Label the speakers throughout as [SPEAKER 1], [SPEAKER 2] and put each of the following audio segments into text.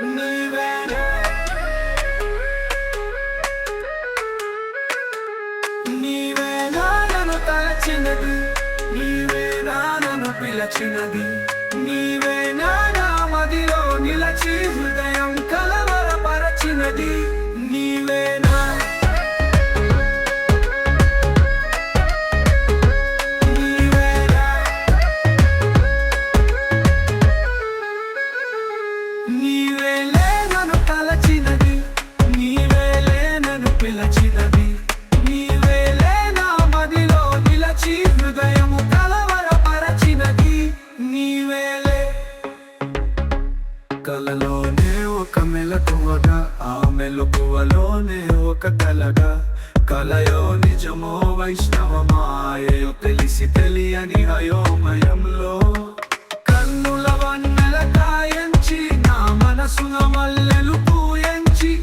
[SPEAKER 1] నీవేనే నీవేనా నన్ను తలచినది నీవేనా నన్ను పిలచినది నీవే కలలోనే ఒక మెలకువగా ఆ మెలకువలోనే ఒక కలగా. కలయో నిజమో వైష్ణవమాయో తెలిసి తెలియని అయోమయంలో. కన్నుల వన్నెల కాయంచి నా మనసున మల్లెలు పూయంచి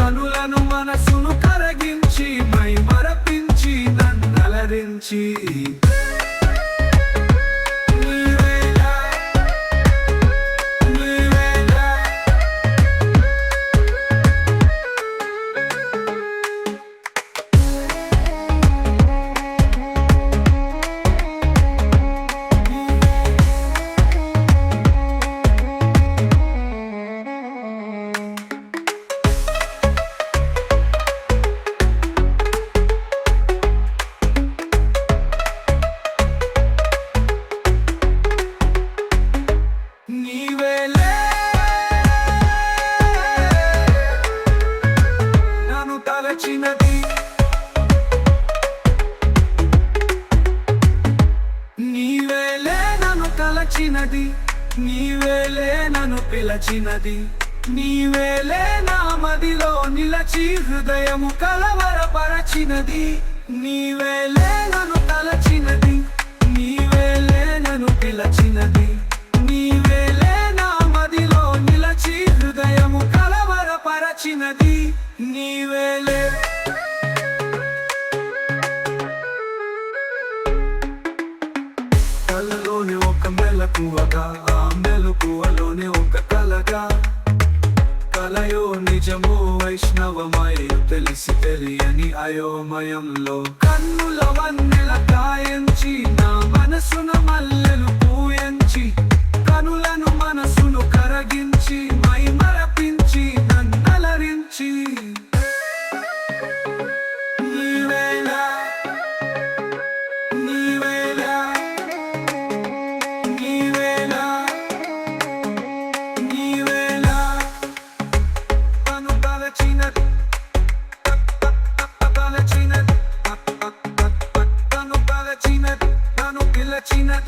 [SPEAKER 1] కనులను మనసును కరగించి మై మరపించి నన్నలరించి. పిలచినది నీవేలే నన్ను పిలచినది. నీవేలే నా మదిలో నిలచి హృదయము కలవరపరచినది. నీవేలే నన్ను తలచినది నీవేలే నన్ను పిలచినది. నీవేలే నా మదిలో నిలచి హృదయము కలవరపరచినది. నీవేలే మెలకువగా ఆ మెలకువలోనే ఒక కలగా కలయో నిజమో వైష్ణవమయ తెలిసి తెలియని అయోమయంలో కన్నుల వన్నెల కాయంచి నా మనసున మల్లెలు పూయంచి కనులను మనసు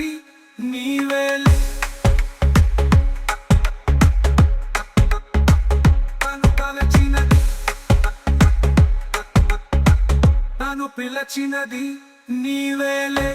[SPEAKER 1] పిలచినది నీవేలే పిలచినది నీవేలే